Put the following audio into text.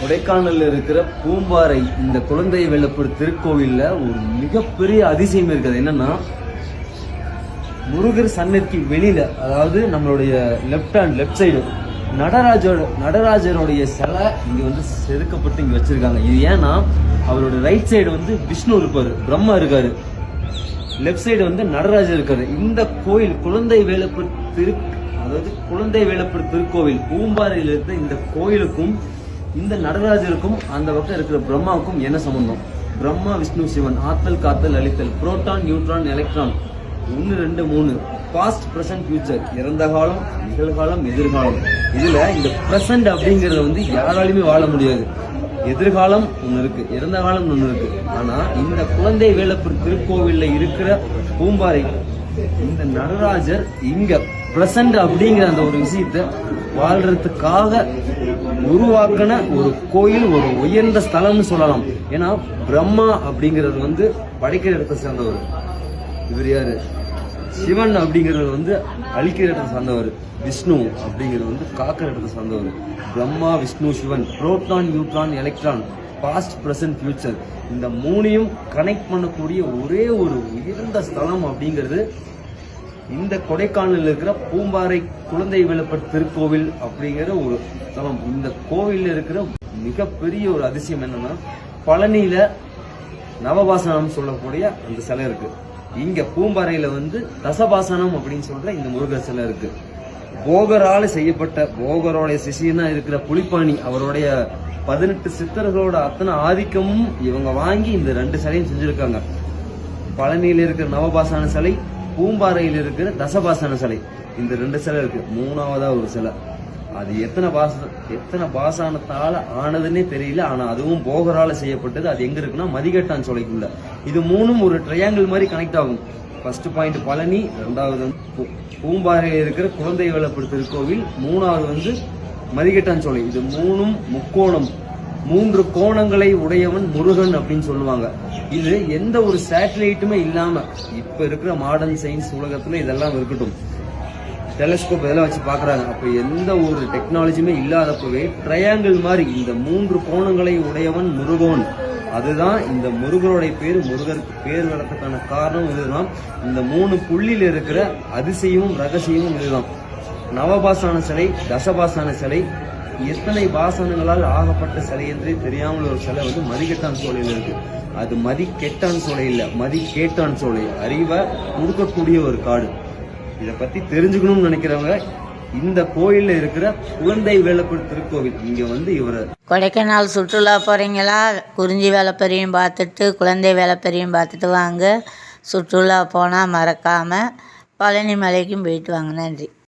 கொடைக்கானல்ல இருக்கிற பூம்பாறை இந்த குழந்தை வெள்ளப்பூர் திருக்கோவில்ல ஒரு மிகப்பெரிய அதிசயம் இருக்குது. என்னன்னா முருகர் சன்னதிக்கு வெளியில அதாவது நம்மளுடைய லெஃப்ட் ஹேண்ட் லெஃப்ட் சைடு நடராஜோட நடராஜருடைய சிலை இங்க வந்து செதுக்கப்பட்டு இங்க வச்சிருக்காங்க. இது ஏன்னா அவரோட ரைட் சைடு வந்து விஷ்ணு இருப்பாரு பிரம்மா இருக்காரு. லெஃப்ட் சைடு வந்து நடராஜர் இருக்காரு. இந்த கோயில் குழந்தை வேலப்பூர் திரு அதாவது குழந்தை வேலப்பூர் திருக்கோவில் பூம்பாறையில் இருந்த இந்த கோயிலுக்கும் இந்த நடராஜருக்கும் அந்த பக்கம் இருக்கிற பிரம்மாவுக்கும் என்ன சம்பந்தம்? பிரம்மா விஷ்ணு சிவன் ஆத்தல் காத்தல் அழித்தல் புரோட்டான் நியூட்ரான் எலக்ட்ரான். ஒன்று ரெண்டு மூணு. பாஸ்ட் ப்ரெசன்ட் ஃபியூச்சர் இறந்த காலம் நிகழ்காலம் எதிர்காலம். இதில் இந்த ப்ரெசன்ட் அப்படிங்கிறத வந்து யாராலையுமே வாழ முடியாது. எதிர்காலம் ஒன்று இருக்கு இறந்த காலம் ஒன்று இருக்கு. ஆனால் இந்த குழந்தை வேலப்பர் திருக்கோவிலில் இருக்கிற பூம்பாறை இந்த நடராஜர் இங்க பிரசன்ட் அப்படிங்கிற அந்த ஒரு விஷயத்த வாழ்றதுக்காக உருவாக்கின ஒரு கோயில் ஒரு உயர்ந்த ஸ்தலம்னு சொல்லலாம். ஏன்னா பிரம்மா அப்படிங்கிறது வந்து படைக்கிற இடத்தை சேர்ந்தவர். இவர் யாரு? சிவன் அப்படிங்கிறது வந்து அழிக்கிற இடத்தை சார்ந்தவர். விஷ்ணு அப்படிங்கிறது வந்து காக்கிற இடத்தை சார்ந்தவர். Brahma Vishnu Sivan. Proton neutron electron. Past present future இந்த மூணையும் கனெக்ட் பண்ணக்கூடிய ஒரே ஒரு உயர்ந்த ஸ்தலம் அப்படிங்கிறது இந்த கொடைக்கானலில் இருக்கிற பூம்பாறை குழந்தை விளப்பட் திருக்கோவில் அப்படிங்கிற ஒரு ஸ்தலம். இந்த கோவிலில் இருக்கிற மிகப்பெரிய ஒரு அதிசயம் என்னன்னா பழனியில நவபாசனம் சொல்லக்கூடிய அந்த சிலை இருக்கு. இங்க பூம்பாறையில வந்து தசபாசனம் அப்படின்னு சொல்ற இந்த முருகர் சிலை இருக்கு. போகரால செய்யப்பட்ட போகரோடைய சிசியனா இருக்கிற புலிப்பாணி அவருடைய பதினெட்டு சித்தர்களோட அத்தனை ஆதிக்கமும் இவங்க வாங்கி இந்த ரெண்டு சிலையும் செஞ்சிருக்காங்க. பழனியில் இருக்கிற நவபாசான சிலை பூம்பாறையில் இருக்கிற தசபாசன சிலை. இந்த ரெண்டு சிலை இருக்கு. மூணாவதா ஒரு சிலை. அது எத்தனை பாச எத்தனை பாசானத்தால ஆனதுன்னே தெரியல. ஆனா அதுவும் போகரால செய்யப்பட்டது. அது எங்க இருக்குன்னா மதிகட்டான் சோலைக்குள்ள. இது மூணும் ஒரு ட்ரையாங்கிள் மாதிரி கனெக்ட் ஆகும். ஃபர்ஸ்ட் பாயிண்ட் பழனி ரெண்டாவது வந்து பூ- பூம்பாறையில் இருக்கிற குழந்தை வேலப்படு திருக்கோவில் மூணாவது வந்து மதிகட்டான் சோலை இது மூணும் முக்கோணம். மூன்று கோணங்களை உடையவன் முருகன் அப்படின்னு சொல்லுவாங்க. இது எந்த ஒரு சேட்டலைட்டுமே இல்லாம இப்ப இருக்கிற மாடர்ன் சயின்ஸ் உலகத்துல இதெல்லாம் இருக்கட்டும். டெலஸ்கோப் இதெல்லாம் வச்சு பாக்குறாங்க. அப்ப எந்த ஒரு டெக்னாலஜியுமே இல்லாதப்பவே ட்ரையாங்கிள் மாதிரி இந்த மூன்று கோணங்களை உடையவன் முருகன். அதுதான் இந்த முருகனுடைய பேர். முருகருக்கு பேர் வரத்துக்கான காரணம் இதுதான். இந்த மூணு புள்ளியில இருக்கிற அதிசயமும் ரகசியமும் இதுதான். நவபாசான சிலை தசபாசான சிலை எத்தனை பாசனங்களால் ஆகப்பட்ட சிலை என்றே தெரியாமல் ஒரு சிலை வந்து மதிக்கெட்டான் சோலையில் இருக்கு. அது மதி கெட்டான் சோலை இல்லை மதி கேட்டான் சோலை. அறிவை கொடுக்கக்கூடிய ஒரு காடு. இதை பத்தி தெரிஞ்சுக்கணும்னு நினைக்கிறவங்க இந்த கோயில்ல இருக்கிற குழந்தை வேலப்பர் திருக்கோவில் இங்க வந்து இவர் கொடைக்கானல் சுற்றுலா போகிறீங்களா குறிஞ்சி வேலைப்பெரியும் பார்த்துட்டு குழந்தை வேலைப்பெரியும் பார்த்துட்டு வாங்க. சுற்றுலா போனால் மறக்காமல் பழனி மலைக்கும் போயிட்டு வாங்க. நன்றி.